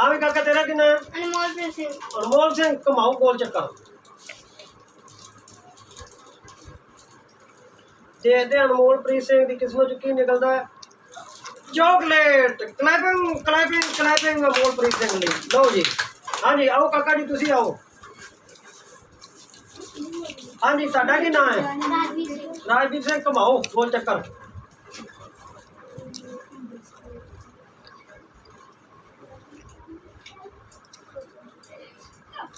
ਆਵੇਂ ਕਾਕਾ ਤੇਰਾ ਕਿੰਨਾ ਹੈ? ਸਿੰਘ ਅਨਮੋਲ ਸਿੰਘ ਕਮਾਓ ਗੋਲ ਚੱਕਰ ਦੇਖਦੇ ਹਾਂ ਅਨਮੋਲ ਪ੍ਰੀਤ ਸਿੰਘ ਦੀ ਕਿਸਮਤ ਚ ਕੀ ਨਿਕਲਦਾ ਹੈ। Chocolate clapping clapping clapping Anmol Preet Singh ਲਈ। ਲਓ ਜੀ। ਹਾਂਜੀ ਆਓ ਕਾਕਾ ਜੀ ਤੁਸੀਂ ਆਓ। ਹਾਂਜੀ ਤੁਹਾਡਾ ਕੀ ਨਾਮ ਹੈ? ਰਾਜਵੀਰ ਸਿੰਘ। ਕਮਾਓ ਗੋਲ ਚੱਕਰ।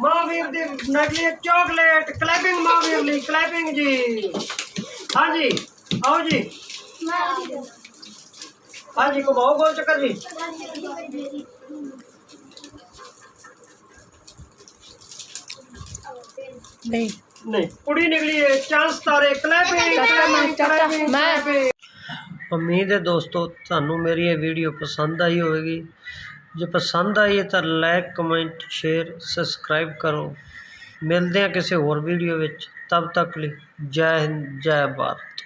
ਮਹਾਵੀਰ ਦੀ ਨਕਲੀ ਚਾਕਲੇਟ ਕਲੈਪਿੰਗ ਮਹਾਵੀਰ ਲਈ ਕਲੈਪਿੰਗ ਜੀ। ਹਾਂਜੀ ਆਓ ਜੀ। ਹਾਂਜੀ ਕਮਾਓ ਗੋਲ ਚੱਕਰ ਜੀ। ਨਹੀਂ। ਨਹੀਂ ਕੁੜੀ ਨਿਕਲੀ ਹੈ ਚਾਂਸ ਤਾਰੇ ਕਲੈਪਿੰਗ ਮੈਂ ਉਮੀਦ ਹੈ ਦੋਸਤੋ ਤੁਹਾਨੂੰ ਮੇਰੀ ਇਹ ਵੀਡੀਓ ਪਸੰਦ ਆਈ ਹੋਵੇਗੀ। ਜੇ ਪਸੰਦ ਆਈ ਤਾਂ ਲਾਈਕ ਕਮੈਂਟ ਸ਼ੇਅਰ ਸਬਸਕ੍ਰਾਈਬ ਕਰੋ। ਮਿਲਦੇ ਹਾਂ ਕਿਸੇ ਹੋਰ ਵੀਡੀਓ ਵਿੱਚ। ਤਬ ਤੱਕ ਲਈ ਜੈ ਹਿੰਦ, ਜੈ ਭਾਰਤ।